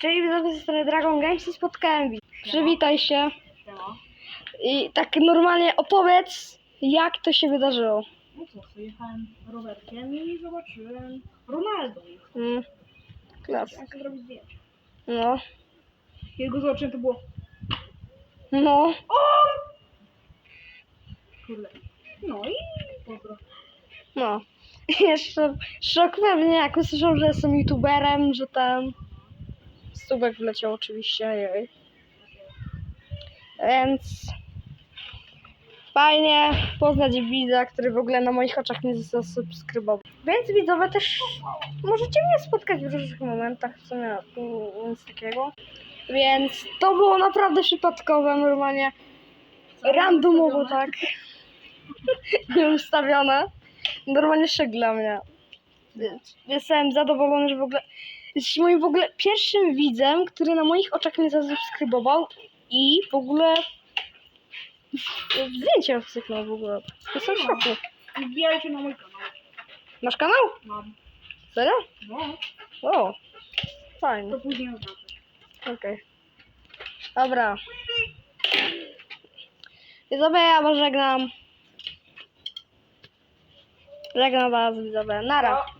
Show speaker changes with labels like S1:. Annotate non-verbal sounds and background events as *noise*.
S1: Czyli widzowie ze strony Dragon Games i spotkałem widz. Przywitaj się
S2: Siema.
S1: i tak normalnie opowiedz, jak to się wydarzyło.
S2: No co, pojechałem rowerkiem i zobaczyłem Ronaldo.
S1: Mm. Klas.
S2: Sobie zrobić zdjęcie.
S1: No.
S2: Kiedy go zobaczyłem, to było
S1: No.
S2: o! Kurde. No i pozdro.
S1: No. *laughs* Jeszcze szok pewnie, jak usłyszał, że jestem youtuberem, że ten stubek wleciał oczywiście, jej. Więc fajnie poznać widza, który w ogóle na moich oczach nie zasubskrybował. Więc widzowie też możecie mnie spotkać w różnych momentach, w sumie nic takiego. Więc to było naprawdę przypadkowe, normalnie randomowo tak. Nieustawione. Normalnie szek dla mnie. Więc Jestem zadowolony, że w ogóle jesteś moim w ogóle pierwszym widzem, który na moich oczach mnie zasubskrybował i w ogóle zdjęcie wsyknął w ogóle. Jestem w szoku.
S2: Wbijajcie na mój kanał.
S1: Masz kanał?
S2: Mam.
S1: Serio?
S2: No,
S1: O, fajnie.
S2: to później oznaczę.
S1: Okej. Dobra. Widzowie, ja was żegnam. Żegnam was, widzowie. Nara.
S2: No.